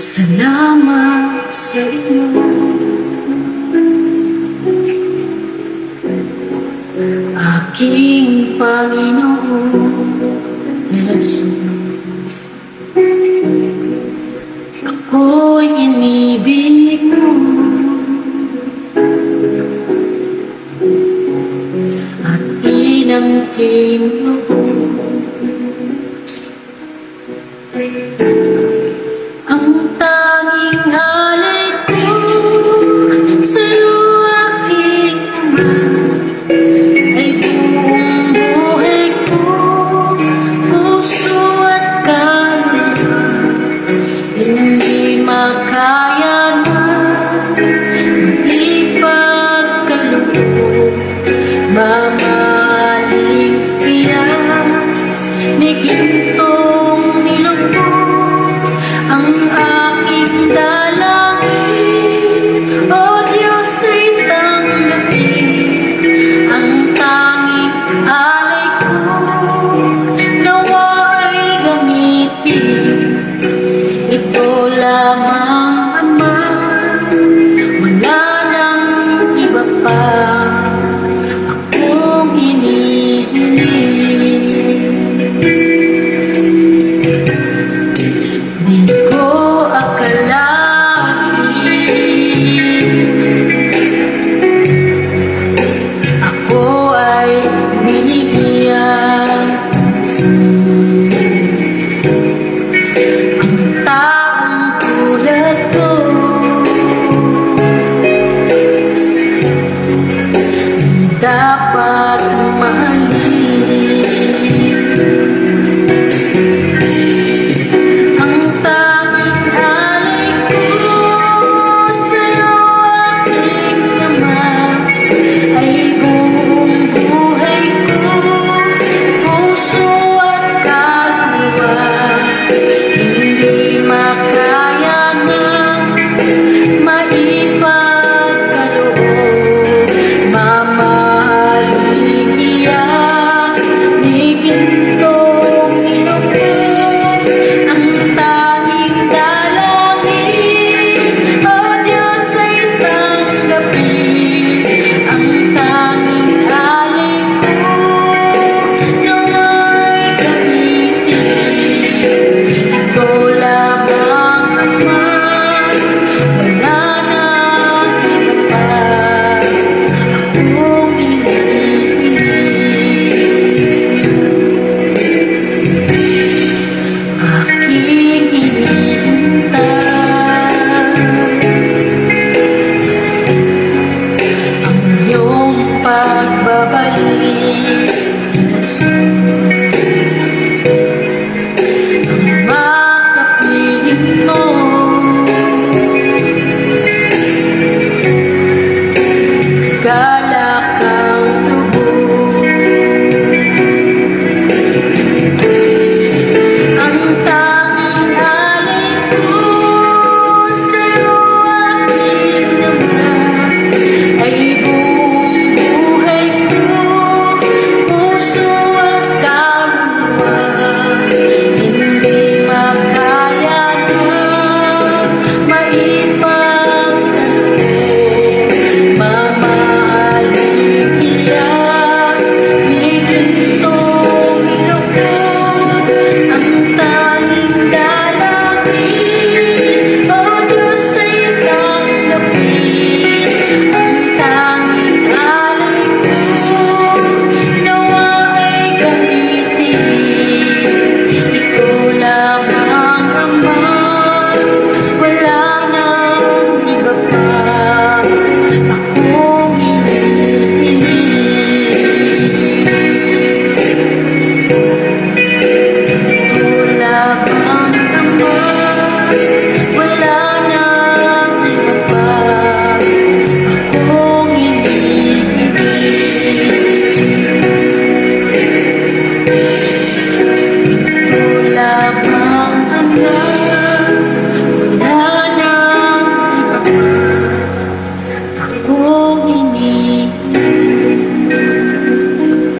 Salamat sa iyo Aking Panginoon Jesus inangking loob dapat mahalin hallelujah.